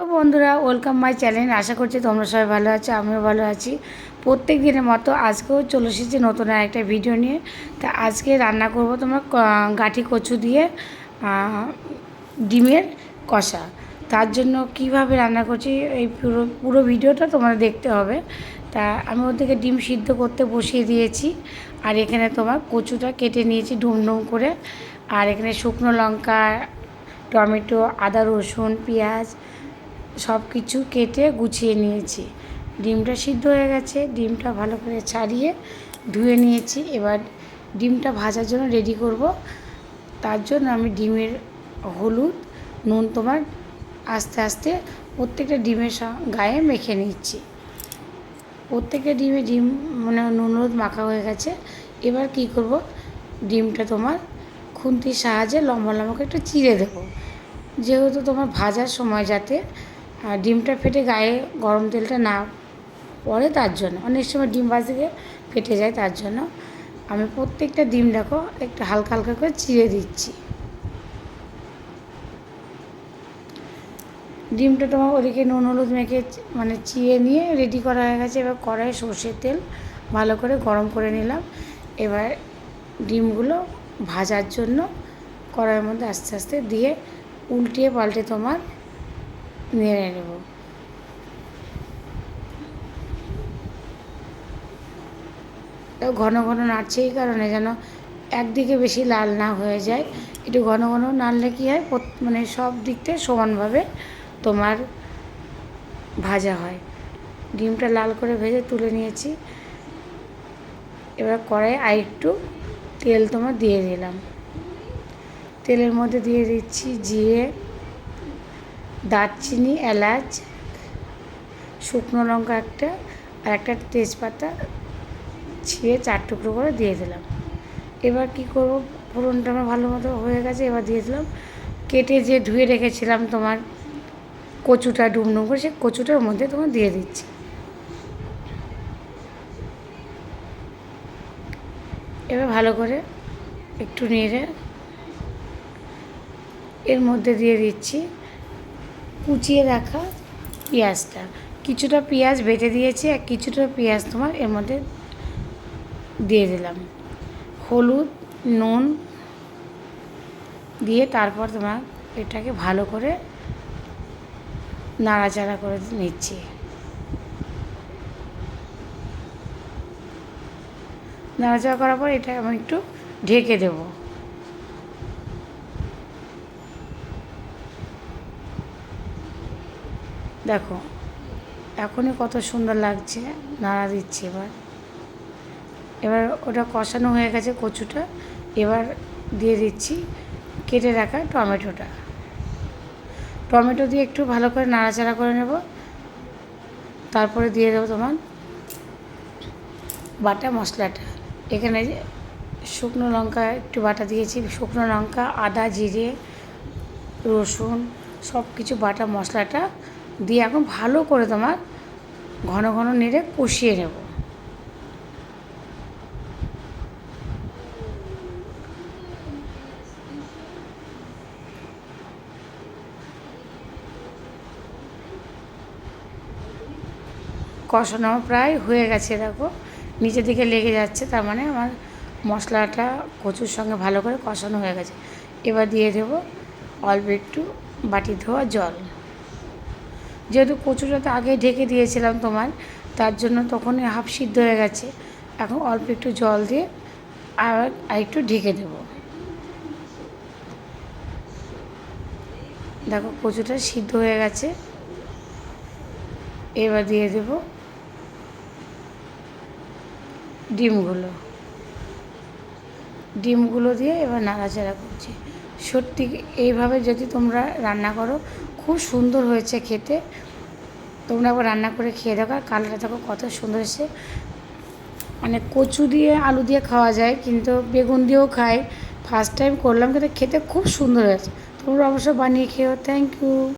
তো বন্ধুরা welcome my channel আশা করছি তোমরা সবাই ভালো আছো, আমিও ভালো আছি। প্রত্যেক দিনের মতো আজকেও চলে এসেছি নতুন একটা ভিডিও নিয়ে। তা আজকে রান্না করব তোমার গাঠি কচু দিয়ে ডিমের কষা। তার জন্য কীভাবে রান্না করছি, এই পুরো পুরো ভিডিওটা তোমাদের দেখতে হবে। তা আমি ওর থেকে ডিম সিদ্ধ করতে বসিয়ে দিয়েছি। আর এখানে তোমার কচুটা কেটে নিয়েছি ডুম ডুম করে। আর এখানে শুকনো লঙ্কা, টমেটো, আদা রসুন, পেঁয়াজ সব কিছু কেটে গুছিয়ে নিয়েছি। ডিমটা সিদ্ধ হয়ে গেছে, ডিমটা ভালো করে ছাড়িয়ে ধুয়ে নিয়েছি। এবার ডিমটা ভাজার জন্য রেডি করব। তার জন্য আমি ডিমের হলুদ, নুন তোমার আস্তে আস্তে প্রত্যেকটা ডিমের গায়ে মেখে নিচ্ছি। প্রত্যেকটা ডিমে ডিম মানে নুন হলুদ মাখা হয়ে গেছে। এবার কি করব? ডিমটা তোমার খুন্তির সাহায্যে লম্বা লম্বা একটু চিড়ে দেবো। যেহেতু তোমার ভাজার সময় যাতে ডিমটা ফেটে গায়ে গরম তেলটা না পড়ে তার জন্য। অনেক সময় ডিম গিয়ে ফেটে যায় তার জন্য। আমি প্রত্যেকটা ডিম দেখো একটু হালকা হালকা করে চিড়ে দিচ্ছি। ডিমটা তোমার ওদিকে নুন, হলুদ মেখে মানে চিয়ে নিয়ে রেডি করা হয়ে গেছে। এবার কড়াই সর্ষের তেল ভালো করে গরম করে নিলাম। এবার ডিমগুলো ভাজার জন্য কড়াইয়ের মধ্যে আস্তে আস্তে দিয়ে উল্টিয়ে পাল্টে তোমার নেড়ে নেব। ঘন ঘন নাড়ছে এই কারণে যেন একদিকে বেশি লাল না হয়ে যায়। একটু ঘন ঘন নাড়লে কী হয়? মানে সব দিকটাই সমানভাবে তোমার ভাজা হয়। ডিমটা লাল করে ভেজে তুলে নিয়েছি। এবার কড়াই আর একটু তেল তোমার দিয়ে দিলাম। তেলের মধ্যে দিয়ে দিচ্ছি জিরে দারচিনি, এলাচ, শুকনো লঙ্কা একটা আর একটা তেজপাতা ছিঁড়ে চার টুকরো করে দিয়ে দিলাম। এবার কি করব? ফোড়নটা আমার ভালো মতো হয়ে গেছে, এবার দিয়ে দিলাম। কেটে যে ধুয়ে রেখেছিলাম তোমার কচুটা ডুমডুম করে সে কচুটার মধ্যে তোমার দিয়ে দিচ্ছি। এবার ভালো করে একটু নেড়ে এর মধ্যে দিয়ে দিচ্ছি কুচিয়ে রাখা পেঁয়াজটা। কিছুটা পেঁয়াজ বেটে দিয়েছি আর কিছুটা পেঁয়াজ তোমার এর মধ্যে দিয়ে দিলাম। হলুদ, নুন দিয়ে তারপর তোমার এটাকে ভালো করে নাড়াচাড়া করে নিচ্ছি। নাড়াচাড়া করার পর এটা আমি একটু ঢেকে দেবো। দেখো, এখনই কত সুন্দর লাগছে, নাড়া দিচ্ছি এবার। এবার ওটা কষানো হয়ে গেছে কচুটা, এবার দিয়ে দিচ্ছি কেটে রাখা টমেটোটা। টমেটো দিয়ে একটু ভালো করে নাড়াচাড়া করে নেব। তারপরে দিয়ে দেবো তোমার বাটা মশলাটা। এখানে শুকনো লঙ্কা, একটু বাটা দিয়েছি, শুকনো লঙ্কা, আদা, জিরে, রসুন সব কিছু বাটা মশলাটা দিয়ে এখন ভালো করে তোমার ঘন ঘন নেড়ে কষিয়ে নেব। কষানো প্রায় হয়ে গেছে, দেখো। নিচের দিকে লেগে যাচ্ছে, তার মানে আমার মশলাটা কচুর সঙ্গে ভালো করে কষানো হয়ে গেছে। এবার দিয়ে দেবো অল্প একটু বাটি ধোয়া জল। যেহেতু কচুটা তো আগে ঢেকে দিয়েছিলাম তোমার তার জন্য তখনই হাফ সিদ্ধ হয়ে গেছে। এখন অল্প একটু জল দিয়ে আর আর একটু ঢেকে দেবো। দেখো কচুটা সিদ্ধ হয়ে গেছে। এবার দিয়ে দেব ডিমগুলো। ডিমগুলো দিয়ে এবার নাড়াচাড়া করছি। সত্যি এইভাবে যদি তোমরা রান্না করো, খুব সুন্দর হয়েছে খেতে। তোমরা একবার রান্না করে খেয়ে দেখো, আর কালারটা দেখো কত সুন্দর এসে মানে কচু দিয়ে আলু দিয়ে খাওয়া যায়, কিন্তু বেগুন দিয়েও খাই ফার্স্ট টাইম করলাম, কিন্তু খেতে খুব সুন্দর হয়েছে। তোমরা অবশ্য বানিয়ে খেয়েও থ্যাংক ইউ